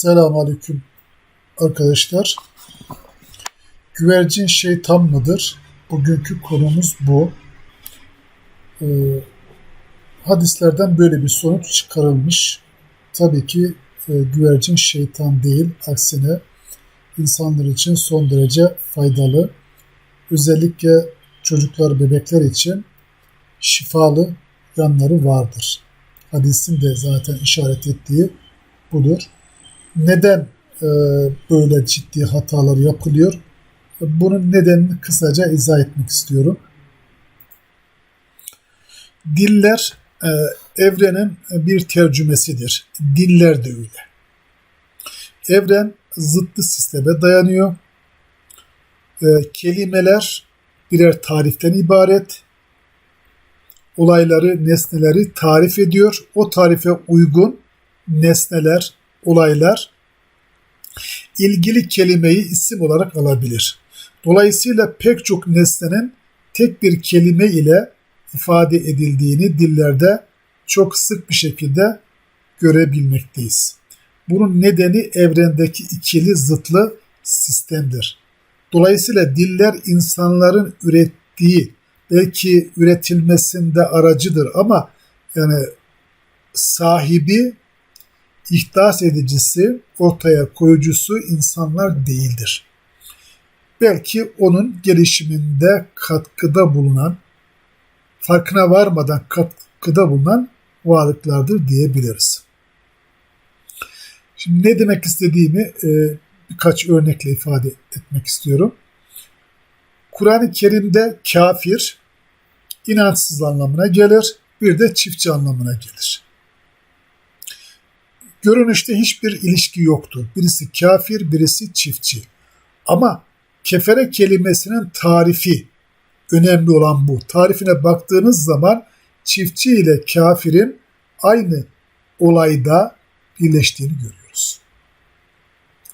Selamun Aleyküm arkadaşlar. Güvercin şeytan mıdır? Bugünkü konumuz bu. Ee, hadislerden böyle bir sonuç çıkarılmış. Tabii ki e, güvercin şeytan değil, aksine insanlar için son derece faydalı. Özellikle çocuklar, bebekler için şifalı yanları vardır. Hadisin de zaten işaret ettiği budur. Neden e, böyle ciddi hatalar yapılıyor? Bunun nedenini kısaca izah etmek istiyorum. Diller e, evrenin bir tercümesidir. Diller de öyle. Evren zıttı sisteme dayanıyor. E, kelimeler birer tariften ibaret. Olayları, nesneleri tarif ediyor. O tarife uygun nesneler, olaylar ilgili kelimeyi isim olarak alabilir. Dolayısıyla pek çok nesnenin tek bir kelime ile ifade edildiğini dillerde çok sık bir şekilde görebilmekteyiz. Bunun nedeni evrendeki ikili zıtlı sistemdir. Dolayısıyla diller insanların ürettiği, belki üretilmesinde aracıdır ama yani sahibi ihdas edicisi, ortaya koyucusu insanlar değildir. Belki onun gelişiminde katkıda bulunan, farkına varmadan katkıda bulunan varlıklardır diyebiliriz. Şimdi ne demek istediğimi e, birkaç örnekle ifade etmek istiyorum. Kur'an-ı Kerim'de kafir, inançsız anlamına gelir, bir de çiftçi anlamına gelir. Görünüşte hiçbir ilişki yoktur. Birisi kafir, birisi çiftçi. Ama kefere kelimesinin tarifi önemli olan bu. Tarifine baktığınız zaman çiftçi ile kafirin aynı olayda birleştiğini görüyoruz.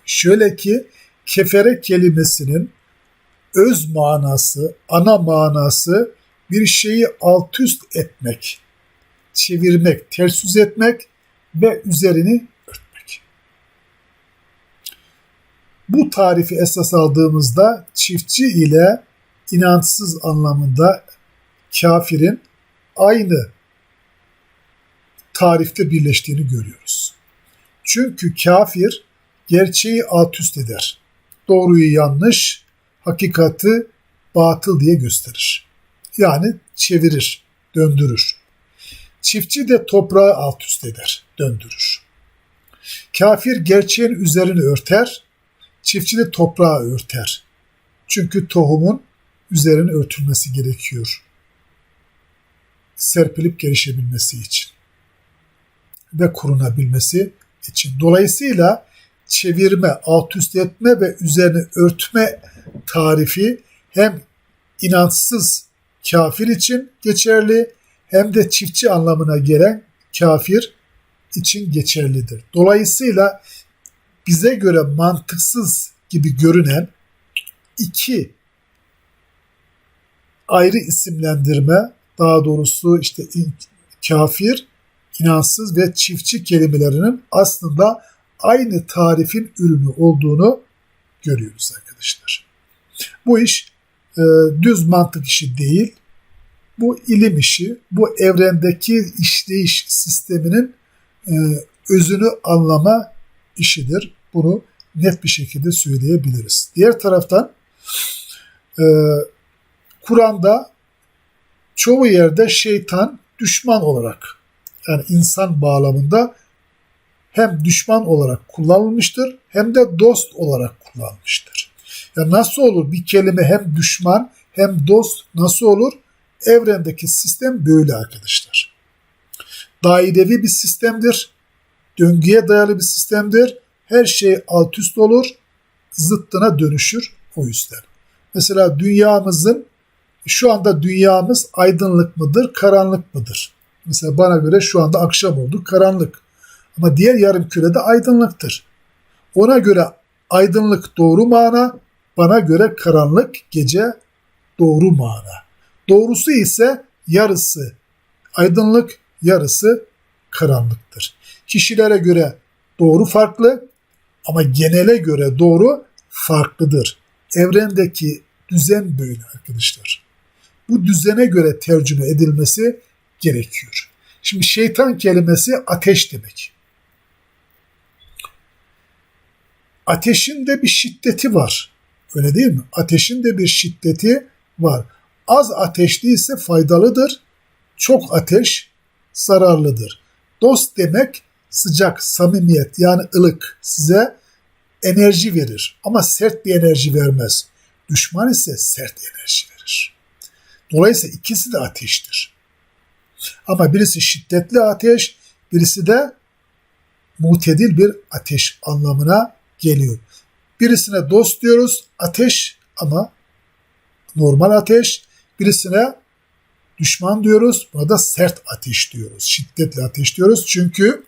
Şöyle ki kefere kelimesinin öz manası, ana manası bir şeyi alt üst etmek, çevirmek, ters yüz etmek ve üzerini örtmek. Bu tarifi esas aldığımızda çiftçi ile inançsız anlamında kafirin aynı tarifte birleştiğini görüyoruz. Çünkü kafir gerçeği alt üst eder. Doğruyu yanlış, hakikati batıl diye gösterir. Yani çevirir, döndürür. Çiftçi de toprağı alt üst eder, döndürür. Kafir gerçeğin üzerini örter, çiftçi de toprağı örter. Çünkü tohumun üzerine örtülmesi gerekiyor. Serpilip gelişebilmesi için ve korunabilmesi için. Dolayısıyla çevirme, alt üst etme ve üzerine örtme tarifi hem inançsız kafir için geçerli hem de çiftçi anlamına gelen kafir için geçerlidir. Dolayısıyla bize göre mantıksız gibi görünen iki ayrı isimlendirme, daha doğrusu işte kafir, inansız ve çiftçi kelimelerinin aslında aynı tarifin ürünü olduğunu görüyoruz arkadaşlar. Bu iş e, düz mantık işi değil, bu ilim işi, bu evrendeki işleyiş sisteminin e, özünü anlama işidir. Bunu net bir şekilde söyleyebiliriz. Diğer taraftan e, Kur'an'da çoğu yerde şeytan düşman olarak yani insan bağlamında hem düşman olarak kullanılmıştır hem de dost olarak kullanılmıştır. Ya nasıl olur bir kelime hem düşman hem dost nasıl olur? Evrendeki sistem böyle arkadaşlar. Dairevi bir sistemdir. Döngüye dayalı bir sistemdir. Her şey alt üst olur. Zıttına dönüşür o yüzden. Mesela dünyamızın şu anda dünyamız aydınlık mıdır, karanlık mıdır? Mesela bana göre şu anda akşam oldu, karanlık. Ama diğer yarım kürede aydınlıktır. Ona göre aydınlık doğru mana, bana göre karanlık gece doğru mana. Doğrusu ise yarısı aydınlık, yarısı karanlıktır. Kişilere göre doğru farklı, Ama genele göre doğru farklıdır. Evrendeki düzen böyle arkadaşlar. Bu düzene göre tercüme edilmesi gerekiyor. Şimdi şeytan kelimesi ateş demek. Ateşin de bir şiddeti var. Öyle değil mi? Ateşin de bir şiddeti var. Az ateşli ise faydalıdır. Çok ateş zararlıdır. Dost demek sıcak, samimiyet yani ılık size enerji verir ama sert bir enerji vermez. Düşman ise sert enerji verir. Dolayısıyla ikisi de ateştir. Ama birisi şiddetli ateş, birisi de mutedil bir ateş anlamına geliyor. Birisine dost diyoruz ateş ama normal ateş. Birisine düşman diyoruz. Buna da sert ateş diyoruz. Şiddetli ateş diyoruz. Çünkü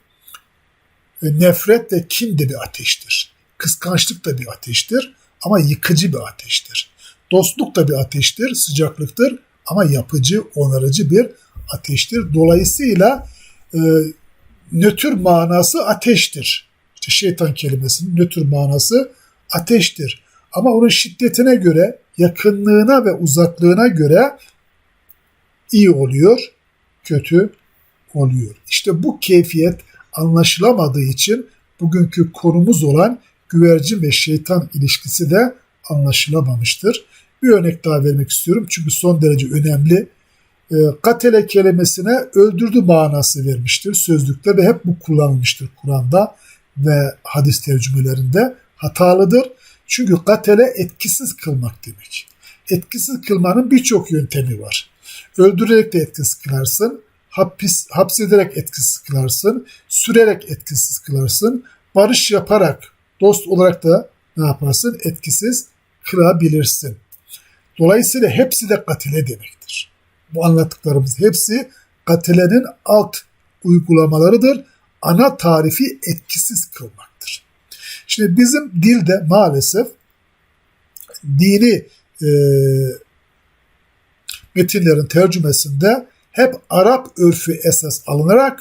e, nefret ve kin de bir ateştir. Kıskançlık da bir ateştir ama yıkıcı bir ateştir. Dostluk da bir ateştir, sıcaklıktır ama yapıcı, onarıcı bir ateştir. Dolayısıyla e, nötr manası ateştir. İşte şeytan kelimesinin nötr manası ateştir. Ama onun şiddetine göre, yakınlığına ve uzaklığına göre iyi oluyor, kötü oluyor. İşte bu keyfiyet anlaşılamadığı için bugünkü konumuz olan güvercin ve şeytan ilişkisi de anlaşılamamıştır. Bir örnek daha vermek istiyorum çünkü son derece önemli. E, katele kelimesine öldürdü manası vermiştir sözlükte ve hep bu kullanılmıştır Kur'an'da ve hadis tercümelerinde hatalıdır. Çünkü katele etkisiz kılmak demek. Etkisiz kılmanın birçok yöntemi var. Öldürerek de etkisiz kılarsın, hapis, hapsederek etkisiz kılarsın, sürerek etkisiz kılarsın, barış yaparak, dost olarak da ne yaparsın? Etkisiz kılabilirsin. Dolayısıyla hepsi de katile demektir. Bu anlattıklarımız hepsi katilenin alt uygulamalarıdır. Ana tarifi etkisiz kılmaktır. Şimdi bizim dilde maalesef dini e, metinlerin tercümesinde hep Arap örfü esas alınarak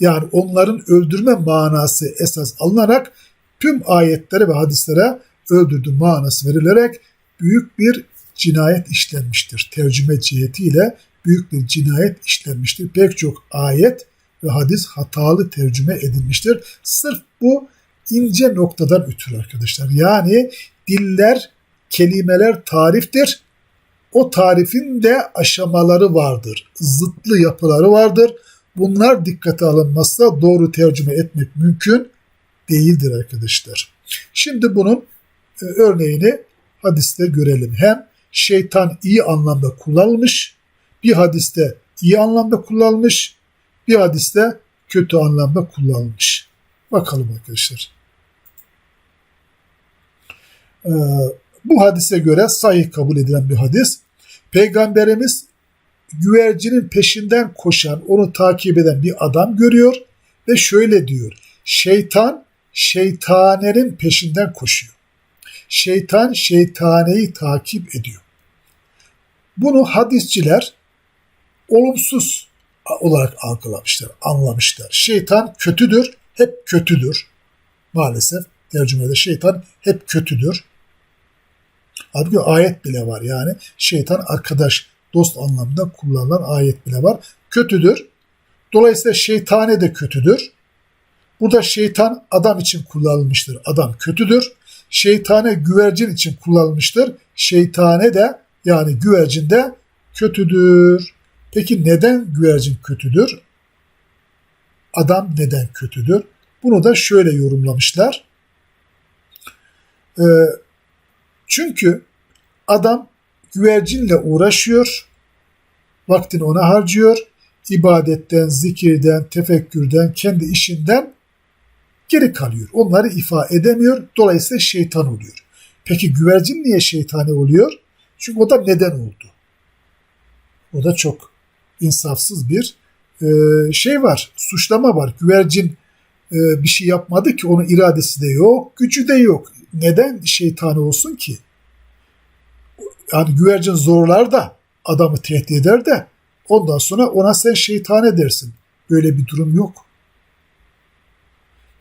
yani onların öldürme manası esas alınarak tüm ayetlere ve hadislere öldürdü manası verilerek büyük bir cinayet işlenmiştir. Tercüme cihetiyle büyük bir cinayet işlenmiştir. Pek çok ayet ve hadis hatalı tercüme edilmiştir. Sırf bu ince noktadan ötürü arkadaşlar. Yani diller, kelimeler tariftir. O tarifin de aşamaları vardır. Zıtlı yapıları vardır. Bunlar dikkate alınmazsa doğru tercüme etmek mümkün değildir arkadaşlar. Şimdi bunun e, örneğini hadiste görelim. Hem şeytan iyi anlamda kullanılmış, bir hadiste iyi anlamda kullanılmış, bir hadiste kötü anlamda kullanılmış. Bakalım arkadaşlar. Ee, bu hadise göre sahih kabul edilen bir hadis. Peygamberimiz güvercinin peşinden koşan, onu takip eden bir adam görüyor ve şöyle diyor. Şeytan şeytanenin peşinden koşuyor. Şeytan şeytaneyi takip ediyor. Bunu hadisçiler olumsuz olarak algılamışlar, anlamışlar. Şeytan kötüdür, hep kötüdür. Maalesef tercümede şeytan hep kötüdür. Halbuki ayet bile var yani. Şeytan arkadaş, dost anlamında kullanılan ayet bile var. Kötüdür. Dolayısıyla şeytane de kötüdür. Burada şeytan adam için kullanılmıştır. Adam kötüdür. Şeytane güvercin için kullanılmıştır. Şeytane de yani güvercin de kötüdür. Peki neden güvercin kötüdür? Adam neden kötüdür? Bunu da şöyle yorumlamışlar. Ee, çünkü adam güvercinle uğraşıyor, vaktini ona harcıyor, ibadetten, zikirden, tefekkürden, kendi işinden geri kalıyor. Onları ifa edemiyor, dolayısıyla şeytan oluyor. Peki güvercin niye şeytani oluyor? Çünkü o da neden oldu. O da çok insafsız bir e, şey var, suçlama var. Güvercin e, bir şey yapmadı ki onun iradesi de yok, gücü de yok neden şeytani olsun ki? Yani güvercin zorlar da adamı tehdit eder de ondan sonra ona sen şeytan edersin. Böyle bir durum yok.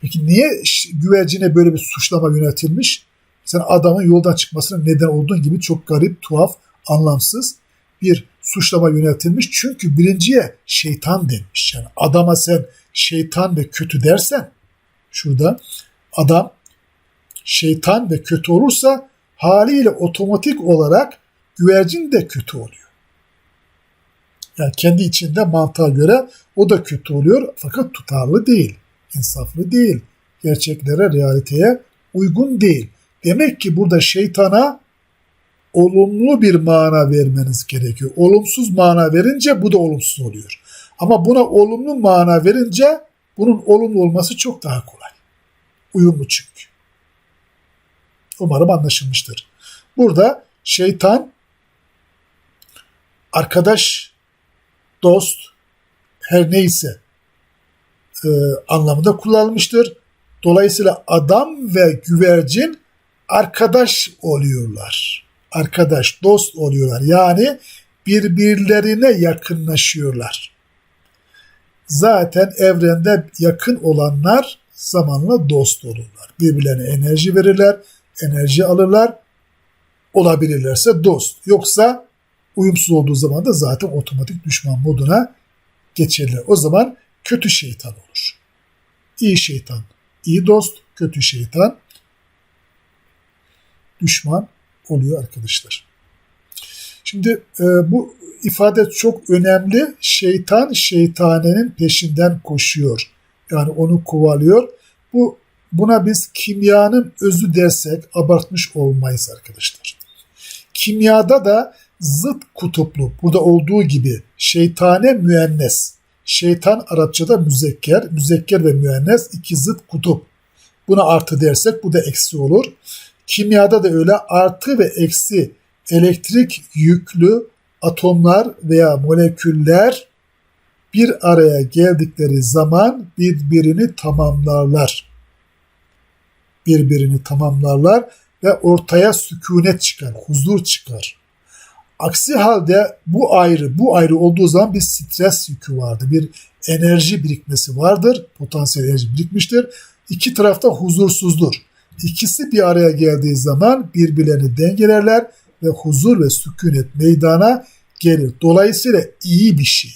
Peki niye güvercine böyle bir suçlama yönetilmiş? Sen adamın yoldan çıkmasına neden olduğun gibi çok garip, tuhaf, anlamsız bir suçlama yöneltilmiş. Çünkü birinciye şeytan denmiş. Yani adama sen şeytan ve kötü dersen şurada adam şeytan ve kötü olursa haliyle otomatik olarak güvercin de kötü oluyor. Yani kendi içinde mantığa göre o da kötü oluyor fakat tutarlı değil, insaflı değil, gerçeklere, realiteye uygun değil. Demek ki burada şeytana olumlu bir mana vermeniz gerekiyor. Olumsuz mana verince bu da olumsuz oluyor. Ama buna olumlu mana verince bunun olumlu olması çok daha kolay. Uyumlu çünkü. Umarım anlaşılmıştır. Burada şeytan arkadaş, dost, her neyse e, anlamında kullanılmıştır. Dolayısıyla adam ve güvercin arkadaş oluyorlar. Arkadaş, dost oluyorlar. Yani birbirlerine yakınlaşıyorlar. Zaten evrende yakın olanlar zamanla dost olurlar. Birbirlerine enerji verirler, enerji alırlar. Olabilirlerse dost. Yoksa uyumsuz olduğu zaman da zaten otomatik düşman moduna geçerler. O zaman kötü şeytan olur. İyi şeytan, iyi dost, kötü şeytan düşman oluyor arkadaşlar. Şimdi e, bu ifade çok önemli. Şeytan şeytanenin peşinden koşuyor. Yani onu kovalıyor. Bu buna biz kimyanın özü dersek abartmış olmayız arkadaşlar. Kimyada da zıt kutuplu burada olduğu gibi şeytane müennes. Şeytan Arapçada müzekker, müzekker ve müennes iki zıt kutup. Buna artı dersek bu da eksi olur. Kimyada da öyle artı ve eksi elektrik yüklü atomlar veya moleküller bir araya geldikleri zaman birbirini tamamlarlar. Birbirini tamamlarlar ve ortaya sükunet çıkar, huzur çıkar. Aksi halde bu ayrı, bu ayrı olduğu zaman bir stres yükü vardır, bir enerji birikmesi vardır, potansiyel enerji birikmiştir. İki tarafta huzursuzdur. İkisi bir araya geldiği zaman birbirlerini dengelerler ve huzur ve sükunet meydana gelir. Dolayısıyla iyi bir şey.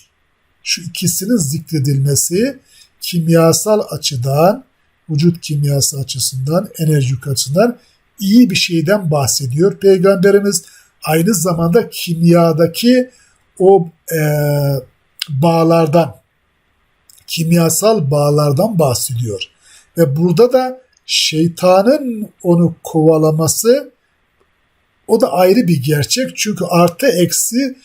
Şu ikisinin zikredilmesi kimyasal açıdan, vücut kimyası açısından, enerji açısından iyi bir şeyden bahsediyor. Peygamberimiz aynı zamanda kimyadaki o e, bağlardan, kimyasal bağlardan bahsediyor. Ve burada da şeytanın onu kovalaması o da ayrı bir gerçek. Çünkü artı eksi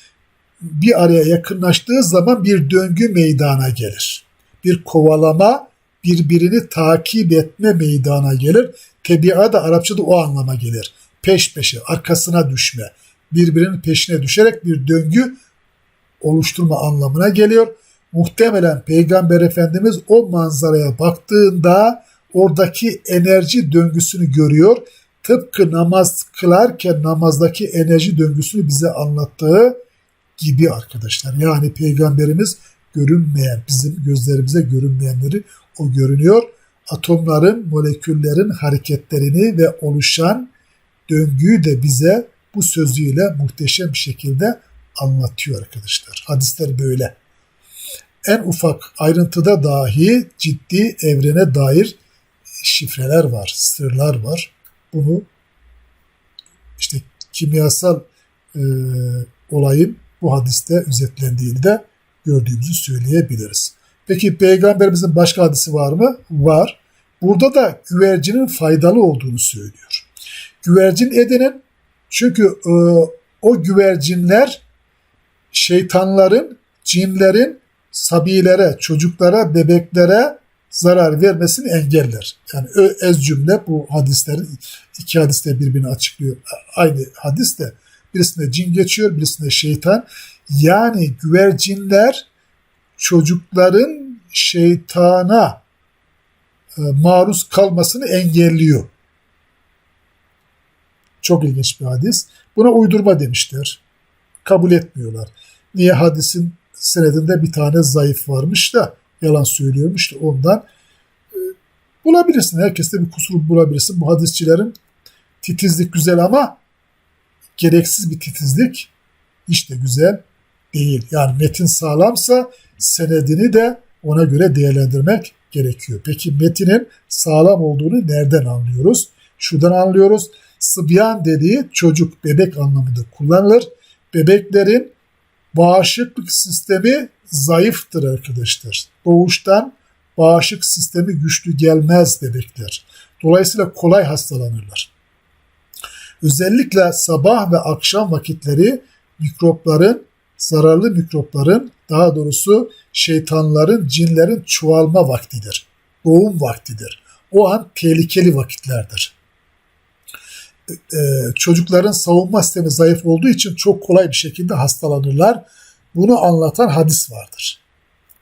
bir araya yakınlaştığı zaman bir döngü meydana gelir. Bir kovalama, birbirini takip etme meydana gelir. Tebi'a da Arapçada o anlama gelir. Peş peşe, arkasına düşme. Birbirinin peşine düşerek bir döngü oluşturma anlamına geliyor. Muhtemelen Peygamber Efendimiz o manzaraya baktığında oradaki enerji döngüsünü görüyor. Tıpkı namaz kılarken namazdaki enerji döngüsünü bize anlattığı gibi arkadaşlar. Yani Peygamberimiz görünmeyen, bizim gözlerimize görünmeyenleri o görünüyor. Atomların, moleküllerin hareketlerini ve oluşan döngüyü de bize bu sözüyle muhteşem bir şekilde anlatıyor arkadaşlar. Hadisler böyle. En ufak ayrıntıda dahi ciddi evrene dair şifreler var, sırlar var. Bunu işte kimyasal e, olayın bu hadiste özetlendiğini de gördüğümüzü söyleyebiliriz. Peki peygamberimizin başka hadisi var mı? Var. Burada da güvercinin faydalı olduğunu söylüyor. Güvercin edinin çünkü e, o güvercinler şeytanların, cinlerin sabilere, çocuklara, bebeklere zarar vermesini engeller. Yani ez cümle bu hadislerin iki hadiste birbirini açıklıyor. Aynı hadis de birisinde cin geçiyor, birisinde şeytan. Yani güvercinler çocukların şeytana e, maruz kalmasını engelliyor. Çok ilginç bir hadis. Buna uydurma demişler. Kabul etmiyorlar. Niye hadisin senedinde bir tane zayıf varmış da yalan söylüyormuş da ondan. E, Bulabilirsin. Herkeste bir kusur bulabilirsin. Bu hadisçilerin titizlik güzel ama gereksiz bir titizlik işte güzel değil. Yani metin sağlamsa senedini de ona göre değerlendirmek gerekiyor. Peki metinin sağlam olduğunu nereden anlıyoruz? Şuradan anlıyoruz. Sıbyan dediği çocuk, bebek anlamında kullanılır. Bebeklerin bağışıklık sistemi zayıftır arkadaşlar. Doğuştan bağışıklık sistemi güçlü gelmez bebekler. Dolayısıyla kolay hastalanırlar. Özellikle sabah ve akşam vakitleri mikropların, zararlı mikropların, daha doğrusu şeytanların, cinlerin çoğalma vaktidir. Doğum vaktidir. O an tehlikeli vakitlerdir. Ee, çocukların savunma sistemi zayıf olduğu için çok kolay bir şekilde hastalanırlar. Bunu anlatan hadis vardır.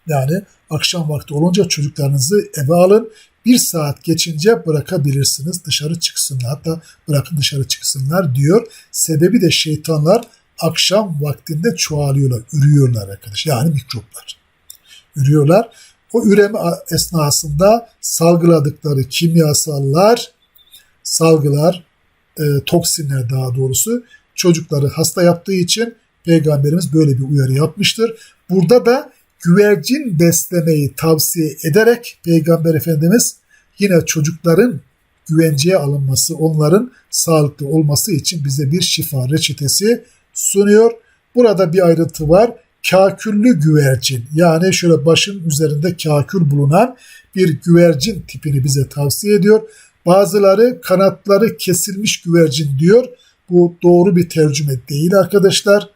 Yani akşam vakti olunca çocuklarınızı eve alın. Bir saat geçince bırakabilirsiniz dışarı çıksınlar. Hatta bırakın dışarı çıksınlar diyor. Sebebi de şeytanlar akşam vaktinde çoğalıyorlar, ürüyorlar arkadaş. Yani mikroplar. Ürüyorlar. O üreme esnasında salgıladıkları kimyasallar, salgılar, e, toksinler daha doğrusu çocukları hasta yaptığı için Peygamberimiz böyle bir uyarı yapmıştır. Burada da güvercin beslemeyi tavsiye ederek Peygamber Efendimiz yine çocukların güvenceye alınması, onların sağlıklı olması için bize bir şifa reçetesi sunuyor. Burada bir ayrıntı var. Kaküllü güvercin yani şöyle başın üzerinde kakül bulunan bir güvercin tipini bize tavsiye ediyor. Bazıları kanatları kesilmiş güvercin diyor. Bu doğru bir tercüme değil arkadaşlar.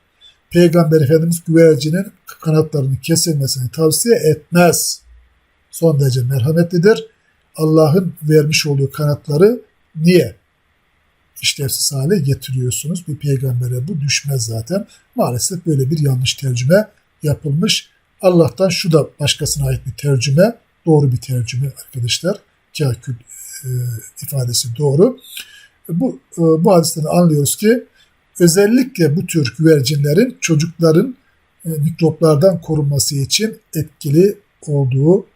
Peygamber Efendimiz güvercinin kanatlarının kesilmesini tavsiye etmez. Son derece merhametlidir. Allah'ın vermiş olduğu kanatları niye işlevsiz hale getiriyorsunuz? Bir peygambere bu düşmez zaten. Maalesef böyle bir yanlış tercüme yapılmış. Allah'tan şu da başkasına ait bir tercüme. Doğru bir tercüme arkadaşlar. Kakül e, ifadesi doğru. Bu, e, bu hadisten anlıyoruz ki özellikle bu tür güvercinlerin çocukların e, mikroplardan korunması için etkili olduğu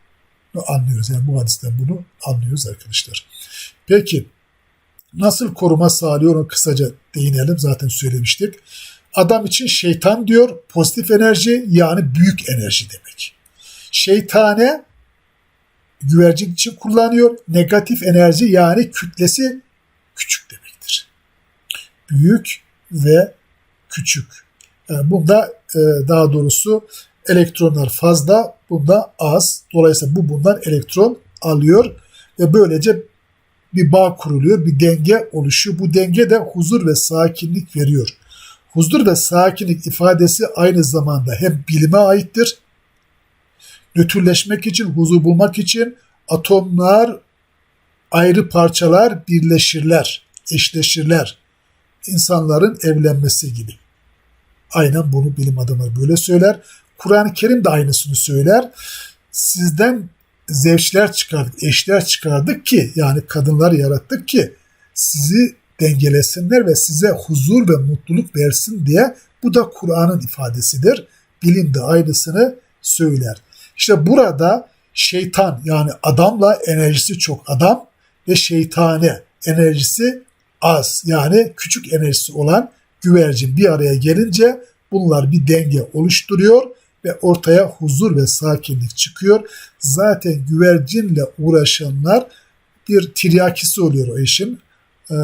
anlıyoruz. Yani bu hadisten bunu anlıyoruz arkadaşlar. Peki nasıl koruma sağlıyor onu kısaca değinelim. Zaten söylemiştik. Adam için şeytan diyor pozitif enerji yani büyük enerji demek. Şeytane güvercin için kullanıyor. Negatif enerji yani kütlesi küçük demektir. Büyük ve küçük. Yani bunda e, daha doğrusu elektronlar fazla, bunda az. Dolayısıyla bu bundan elektron alıyor ve böylece bir bağ kuruluyor, bir denge oluşuyor. Bu denge de huzur ve sakinlik veriyor. Huzur ve sakinlik ifadesi aynı zamanda hem bilime aittir. Nötrleşmek için, huzur bulmak için atomlar, ayrı parçalar birleşirler, eşleşirler insanların evlenmesi gibi. Aynen bunu bilim adamları böyle söyler. Kur'an-ı Kerim de aynısını söyler. Sizden zevçler çıkardık, eşler çıkardık ki yani kadınlar yarattık ki sizi dengelesinler ve size huzur ve mutluluk versin diye bu da Kur'an'ın ifadesidir. Bilim de aynısını söyler. İşte burada şeytan yani adamla enerjisi çok adam ve şeytane enerjisi az yani küçük enerjisi olan güvercin bir araya gelince bunlar bir denge oluşturuyor ve ortaya huzur ve sakinlik çıkıyor. Zaten güvercinle uğraşanlar bir tiryakisi oluyor o işin. Ee,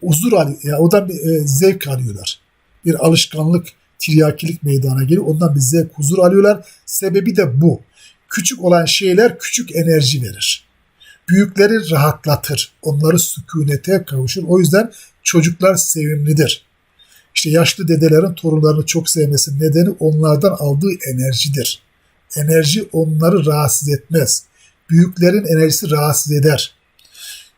huzur alıyor. Yani odan bir e, zevk alıyorlar. Bir alışkanlık, tiryakilik meydana geliyor. Ondan bir zevk, huzur alıyorlar. Sebebi de bu. Küçük olan şeyler küçük enerji verir büyükleri rahatlatır. Onları sükunete kavuşur. O yüzden çocuklar sevimlidir. İşte yaşlı dedelerin torunlarını çok sevmesinin nedeni onlardan aldığı enerjidir. Enerji onları rahatsız etmez. Büyüklerin enerjisi rahatsız eder.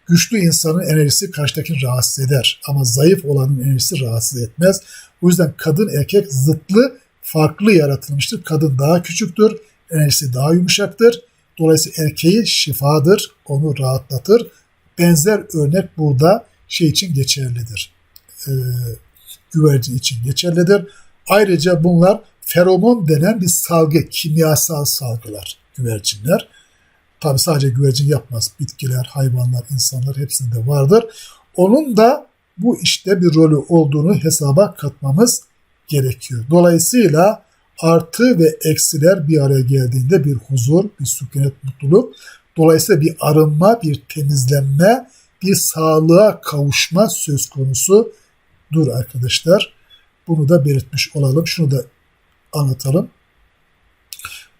Güçlü insanın enerjisi karşıdakini rahatsız eder. Ama zayıf olanın enerjisi rahatsız etmez. O yüzden kadın erkek zıtlı farklı yaratılmıştır. Kadın daha küçüktür, enerjisi daha yumuşaktır. Dolayısıyla erkeği şifadır, onu rahatlatır. Benzer örnek burada şey için geçerlidir. E, güvercin için geçerlidir. Ayrıca bunlar feromon denen bir salgı, kimyasal salgılar güvercinler. Tabi sadece güvercin yapmaz. Bitkiler, hayvanlar, insanlar hepsinde vardır. Onun da bu işte bir rolü olduğunu hesaba katmamız gerekiyor. Dolayısıyla artı ve eksiler bir araya geldiğinde bir huzur, bir sükunet, mutluluk. Dolayısıyla bir arınma, bir temizlenme, bir sağlığa kavuşma söz konusu dur arkadaşlar. Bunu da belirtmiş olalım. Şunu da anlatalım.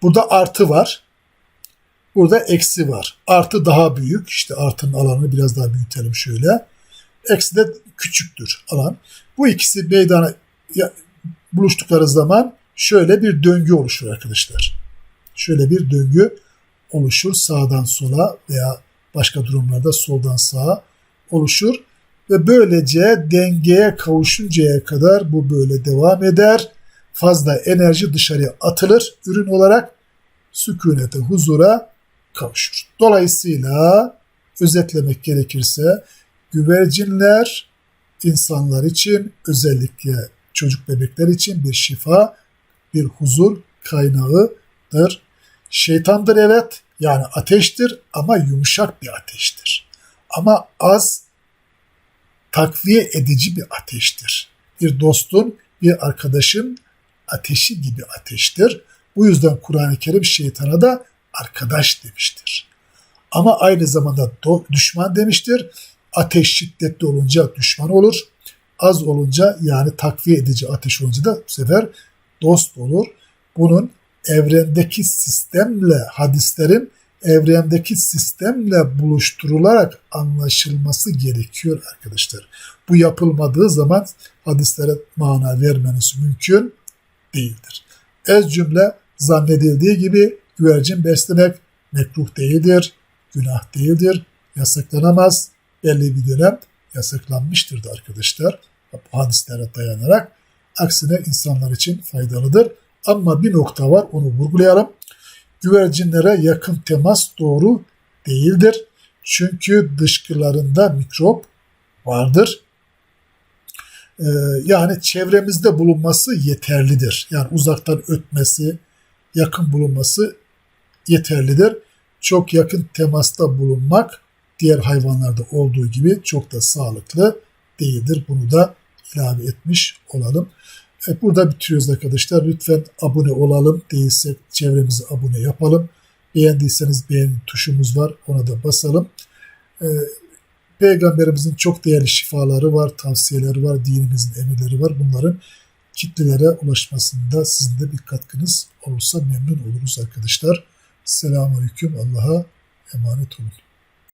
Burada artı var. Burada eksi var. Artı daha büyük. İşte artının alanını biraz daha büyütelim şöyle. Eksi de küçüktür alan. Bu ikisi meydana buluştukları zaman şöyle bir döngü oluşur arkadaşlar. Şöyle bir döngü oluşur sağdan sola veya başka durumlarda soldan sağa oluşur ve böylece dengeye kavuşuncaya kadar bu böyle devam eder. Fazla enerji dışarıya atılır ürün olarak sükunete, huzura kavuşur. Dolayısıyla özetlemek gerekirse güvercinler insanlar için özellikle çocuk bebekler için bir şifa, bir huzur kaynağıdır. Şeytandır evet yani ateştir ama yumuşak bir ateştir. Ama az takviye edici bir ateştir. Bir dostun, bir arkadaşın ateşi gibi ateştir. Bu yüzden Kur'an-ı Kerim şeytana da arkadaş demiştir. Ama aynı zamanda düşman demiştir. Ateş şiddetli olunca düşman olur. Az olunca yani takviye edici ateş olunca da bu sefer dost olur. Bunun evrendeki sistemle hadislerin evrendeki sistemle buluşturularak anlaşılması gerekiyor arkadaşlar. Bu yapılmadığı zaman hadislere mana vermeniz mümkün değildir. Ez cümle zannedildiği gibi güvercin beslemek mekruh değildir, günah değildir, yasaklanamaz. Belli bir dönem yasaklanmıştır da arkadaşlar bu hadislere dayanarak. Aksine insanlar için faydalıdır. Ama bir nokta var onu vurgulayalım. Güvercinlere yakın temas doğru değildir. Çünkü dışkılarında mikrop vardır. Ee, yani çevremizde bulunması yeterlidir. Yani uzaktan ötmesi, yakın bulunması yeterlidir. Çok yakın temasta bulunmak diğer hayvanlarda olduğu gibi çok da sağlıklı değildir. Bunu da ilave etmiş olalım. Evet, burada bitiriyoruz arkadaşlar. Lütfen abone olalım. Değilse çevremizi abone yapalım. Beğendiyseniz beğen tuşumuz var. Ona da basalım. Ee, Peygamberimizin çok değerli şifaları var, tavsiyeleri var, dinimizin emirleri var. Bunların kitlelere ulaşmasında sizin de bir katkınız olursa memnun oluruz arkadaşlar. Selamun Aleyküm. Allah'a emanet olun.